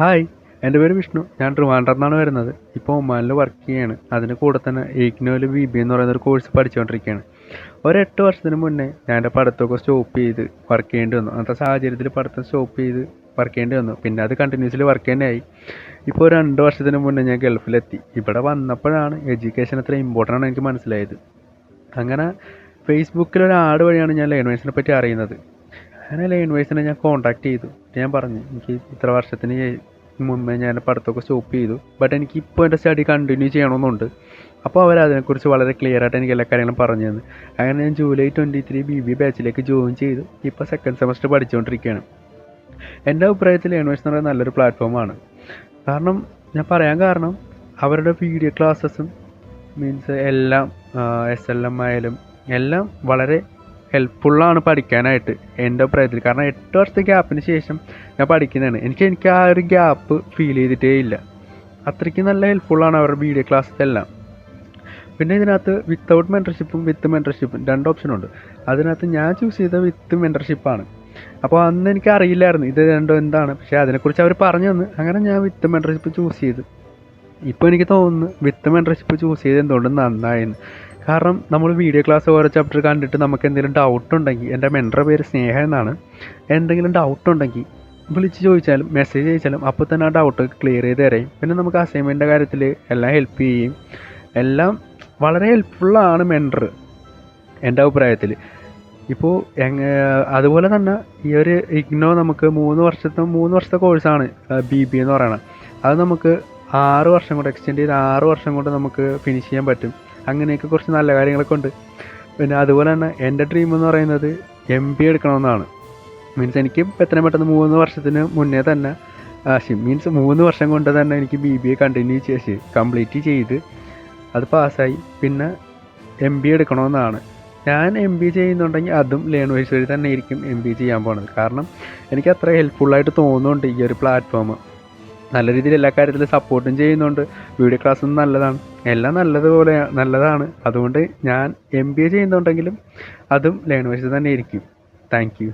Hi എന്റെ പേര് വിഷ്ണു. ഞാൻ ട്രിവാൻഡ്രം നിന്നാണ് വരുന്നത്. ഇപ്പോൾ ഒമാനിൽ വർക്ക് ചെയ്യാണ്. അതിന് കൂടെ തന്നെ ഇഗ്നോയിൽ ബി ബി എന്ന് പറയുന്ന ഒരു കോഴ്സ് പഠിച്ചുകൊണ്ടിരിക്കുകയാണ്. ഒരു എട്ട് വർഷത്തിന് മുന്നേ ഞാൻ എന്റെ പഠിത്തമൊക്കെ സ്റ്റോപ്പ് ചെയ്ത് വർക്ക് ചെയ്യേണ്ടി വന്നു. അന്നത്തെ സാഹചര്യത്തിൽ പഠിത്തം സ്റ്റോപ്പ് ചെയ്ത് വർക്ക് ചെയ്യേണ്ടി വന്നു. പിന്നെ അത് കണ്ടിന്യൂസ്ലി വർക്ക് തന്നെ ആയി. ഇപ്പോൾ രണ്ട് വർഷത്തിന് മുന്നേ ഞാൻ ഗൾഫിലെത്തി. ഇവിടെ വന്നപ്പോഴാണ് എഡ്യൂക്കേഷൻ എത്ര ഇമ്പോർട്ടന്റ് ആണ് എനിക്ക് മനസ്സിലായത്. അങ്ങനെ ഫേസ്ബുക്കിൽ ആഡ് വഴിയാണ് ഞാൻ ലേണേഴ്സിനെ പറ്റി അറിയുന്നത്. അങ്ങനെ ലേണേഴ്സിനെ ഞാൻ കോൺടാക്ട് ചെയ്തു. ഞാൻ പറഞ്ഞു എനിക്ക് ഇത്ര വർഷത്തിന് മുമ്പേ ഞാൻ പഠിത്തമൊക്കെ സ്റ്റോപ്പ് ചെയ്തു. ബട്ട് എനിക്ക് ഇപ്പോൾ എന്റെ സ്റ്റഡി കണ്ടിന്യൂ ചെയ്യണമെന്നുണ്ട്. അപ്പോൾ അവർ അതിനെക്കുറിച്ച് വളരെ ക്ലിയർ ആയിട്ട് എനിക്ക് എല്ലാ കാര്യങ്ങളും പറഞ്ഞു തന്നു. അങ്ങനെ ഞാൻ July twenty three B B ബാച്ചിലേക്ക് join ചെയ്തു. ഇപ്പോൾ സെക്കൻഡ് സെമസ്റ്റർ പഠിച്ചുകൊണ്ടിരിക്കുകയാണ് എന്റെ അഭിപ്രായത്തിൽ ലേണേഴ്സ് എന്ന് പറയുന്നത് നല്ലൊരു പ്ലാറ്റ്ഫോമാണ് കാരണം ഞാൻ പറയാൻ കാരണം അവരുടെ വീഡിയോ ക്ലാസ്സസും മീൻസ് എല്ലാം എസ് എൽ എം ആയാലും എല്ലാം വളരെ ഹെൽപ്ഫുള്ളാണ് പഠിക്കാനായിട്ട് എന്റെ അഭിപ്രായത്തിൽ. കാരണം എട്ട് വർഷത്തെ ഗ്യാപ്പിന് ശേഷം ഞാൻ പഠിക്കുന്നതാണ്. എനിക്ക് എനിക്ക് ആ ഒരു ഗ്യാപ്പ് ഫീൽ ചെയ്തിട്ടേ ഇല്ല. അത്രയ്ക്ക് നല്ല ഹെൽപ്ഫുള്ളാണ് അവരുടെ വീഡിയോ ക്ലാസ് എല്ലാം. പിന്നെ ഇതിനകത്ത് വിത്തൗട്ട് മെന്റർഷിപ്പും വിത്ത് മെന്റർഷിപ്പും രണ്ട് ഓപ്ഷനുണ്ട് അതിനകത്ത് ഞാൻ ചൂസ് ചെയ്ത വിത്ത് മെന്റർഷിപ്പാണ് അപ്പോൾ അന്ന് എനിക്ക് അറിയില്ലായിരുന്നു ഇത് രണ്ടും എന്താണ്. പക്ഷേ അതിനെക്കുറിച്ച് അവർ പറഞ്ഞു തന്നു. അങ്ങനെ ഞാൻ വിത്ത് മെന്റർഷിപ്പ് ചൂസ് ചെയ്തു. ഇപ്പോൾ എനിക്ക് തോന്നുന്നു വിത്ത് മെന്റർഷിപ്പ് ചൂസ് ചെയ്ത് എന്തുകൊണ്ട് നന്നായെന്ന്. കാരണം നമ്മൾ വീഡിയോ ക്ലാസ് ഓരോ ചാപ്റ്റർ കണ്ടിട്ട് നമുക്ക് എന്തെങ്കിലും ഡൗട്ട് ഉണ്ടെങ്കിൽ എന്റെ മെന്ററുടെ പേര് സ്നേഹ എന്നാണ്. എന്തെങ്കിലും ഡൗട്ട് ഉണ്ടെങ്കിൽ വിളിച്ച് ചോദിച്ചാലും മെസ്സേജ് അയച്ചാലും അപ്പോൾ തന്നെ ആ ഡൗട്ട് ക്ലിയർ ചെയ്ത് തരാം. പിന്നെ നമുക്ക് അസൈൻമെന്റിന്റെ കാര്യത്തിൽ എല്ലാം ഹെൽപ്പ് ചെയ്യും. എല്ലാം വളരെ ഹെൽപ്ഫുള്ളാണ് മെന്റർ എന്റെ അഭിപ്രായത്തിൽ ഇപ്പോൾ എങ്ങ അതുപോലെ തന്നെ ഈ ഒരു ഇഗ്നോ നമുക്ക് മൂന്ന് വർഷത്തെ മൂന്ന് വർഷത്തെ കോഴ്സാണ് ബി ബി എന്ന് പറയുന്നത് അത് നമുക്ക് ആറ് വർഷം കൊണ്ട് എക്സ്റ്റെൻഡ് ചെയ്ത് ആറ് വർഷം കൊണ്ട് നമുക്ക് ഫിനിഷ് ചെയ്യാൻ പറ്റും. അങ്ങനെയൊക്കെ കുറച്ച് നല്ല കാര്യങ്ങളൊക്കെ ഉണ്ട്. പിന്നെ അതുപോലെ തന്നെ എന്റെ ഡ്രീം എന്ന് പറയുന്നത് എം ബി എടുക്കണമെന്നാണ്. മീൻസ് എനിക്ക് എത്രയും പെട്ടെന്ന് മൂന്ന് വർഷത്തിന് മുന്നേ തന്നെ മീൻസ് മൂന്ന് വർഷം കൊണ്ട് തന്നെ എനിക്ക് ബി ബി എ കണ്ടിന്യൂ ചെയ്ത് കംപ്ലീറ്റ് ചെയ്ത് അത് പാസ്സായി. പിന്നെ എം ബി എടുക്കണമെന്നാണ്. ഞാൻ എം ബി ചെയ്യുന്നുണ്ടെങ്കിൽ അതും ലേൺ വൈസ് വഴി തന്നെ ആയിരിക്കും എം ബി ചെയ്യാൻ പോകുന്നത് കാരണം എനിക്ക് അത്ര ഹെൽപ്ഫുള്ളായിട്ട് തോന്നുന്നുണ്ട് ഈ ഒരു പ്ലാറ്റ്ഫോം നല്ല രീതിയിൽ എല്ലാ കാര്യത്തിലും സപ്പോർട്ടും ചെയ്യുന്നുണ്ട്. വീഡിയോ ക്ലാസ്സും നല്ലതാണ്. എല്ലാം നല്ലതുപോലെ നല്ലതാണ്. അതുകൊണ്ട് ഞാൻ എം ബി എ ചെയ്യുന്നുണ്ടെങ്കിലും അതും ലേൺ വൈസ് തന്നെ ആയിരിക്കും താങ്ക് യു